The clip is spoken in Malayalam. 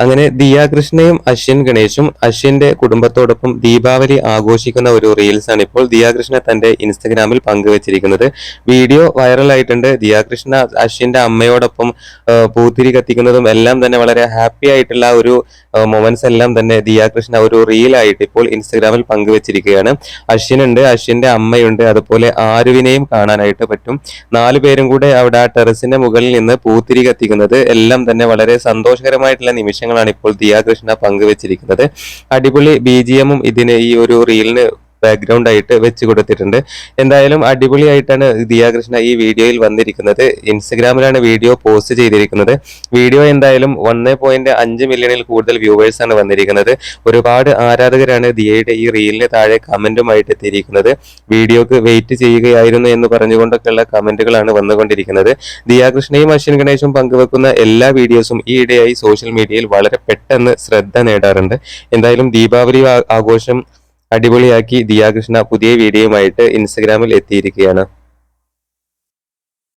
അങ്ങനെ ദിയാകൃഷ്ണയും അശ്വിൻ ഗണേഷും അശ്വിന്റെ കുടുംബത്തോടൊപ്പം ദീപാവലി ആഘോഷിക്കുന്ന ഒരു റീൽസ് ആണ് ഇപ്പോൾ ദിയാകൃഷ്ണ തന്റെ ഇൻസ്റ്റഗ്രാമിൽ പങ്കുവച്ചിരിക്കുന്നത്. വീഡിയോ വൈറലായിട്ടുണ്ട്. ദിയാകൃഷ്ണ അശ്വിന്റെ അമ്മയോടൊപ്പം പൂത്തിരി കത്തിക്കുന്നതും എല്ലാം തന്നെ വളരെ ഹാപ്പി ആയിട്ടുള്ള ഒരു മൊമെന്റ്സ് എല്ലാം തന്നെ ദിയാകൃഷ്ണ ഒരു റീലായിട്ട് ഇപ്പോൾ ഇൻസ്റ്റഗ്രാമിൽ പങ്കുവച്ചിരിക്കുകയാണ്. അശ്വിനുണ്ട് അശ്വിന്റെ അമ്മയുണ്ട്. അതുപോലെ ആരുവിനെയും കാണാനായിട്ട് പറ്റും. നാലു പേരും കൂടെ അവിടെ ആ ടെറസിന്റെ മുകളിൽ നിന്ന് പൂത്തിരി കത്തിക്കുന്നത് എല്ലാം തന്നെ വളരെ സന്തോഷകരമായിട്ടുള്ള നിമിഷങ്ങളാണ് ഇപ്പോൾ ദിയാകൃഷ്ണ പങ്കുവച്ചിരിക്കുന്നത്. അടിപൊളി ബി ജി എമ്മും ഇതിന് ഈ ഒരു റീലിന് ബാക്ക്ഗ്രൗണ്ട് ആയിട്ട് വെച്ച് കൊടുത്തിട്ടുണ്ട്. എന്തായാലും അടിപൊളിയായിട്ടാണ് ദിയാകൃഷ്ണ ഈ വീഡിയോയിൽ വന്നിരിക്കുന്നത്. ഇൻസ്റ്റഗ്രാമിലാണ് വീഡിയോ പോസ്റ്റ് ചെയ്തിരിക്കുന്നത്. വീഡിയോ എന്തായാലും ഒന്ന് പോയിന്റ് അഞ്ച് മില്യണിൽ കൂടുതൽ വ്യൂവേഴ്സ് ആണ് വന്നിരിക്കുന്നത്. ഒരുപാട് ആരാധകരാണ് ദിയയുടെ ഈ റീലിന് താഴെ കമന്റുമായിട്ട് എത്തിയിരിക്കുന്നത്. വീഡിയോക്ക് വെയിറ്റ് ചെയ്യുകയായിരുന്നു എന്ന് പറഞ്ഞുകൊണ്ടൊക്കെയുള്ള കമന്റുകളാണ് വന്നുകൊണ്ടിരിക്കുന്നത്. ദിയാകൃഷ്ണയും അശ്വിൻ ഗണേശും പങ്കുവെക്കുന്ന എല്ലാ വീഡിയോസും ഈ ഇടയായി സോഷ്യൽ മീഡിയയിൽ വളരെ പെട്ടെന്ന് ശ്രദ്ധ നേടാറുണ്ട്. എന്തായാലും ദീപാവലി ആഘോഷം അടിപൊളിയാക്കി ദിയാകൃഷ്ണ പുതിയ വീഡിയോയുമായിട്ട് ഇൻസ്റ്റഗ്രാമിൽ എത്തിയിരിക്കുകയാണ്.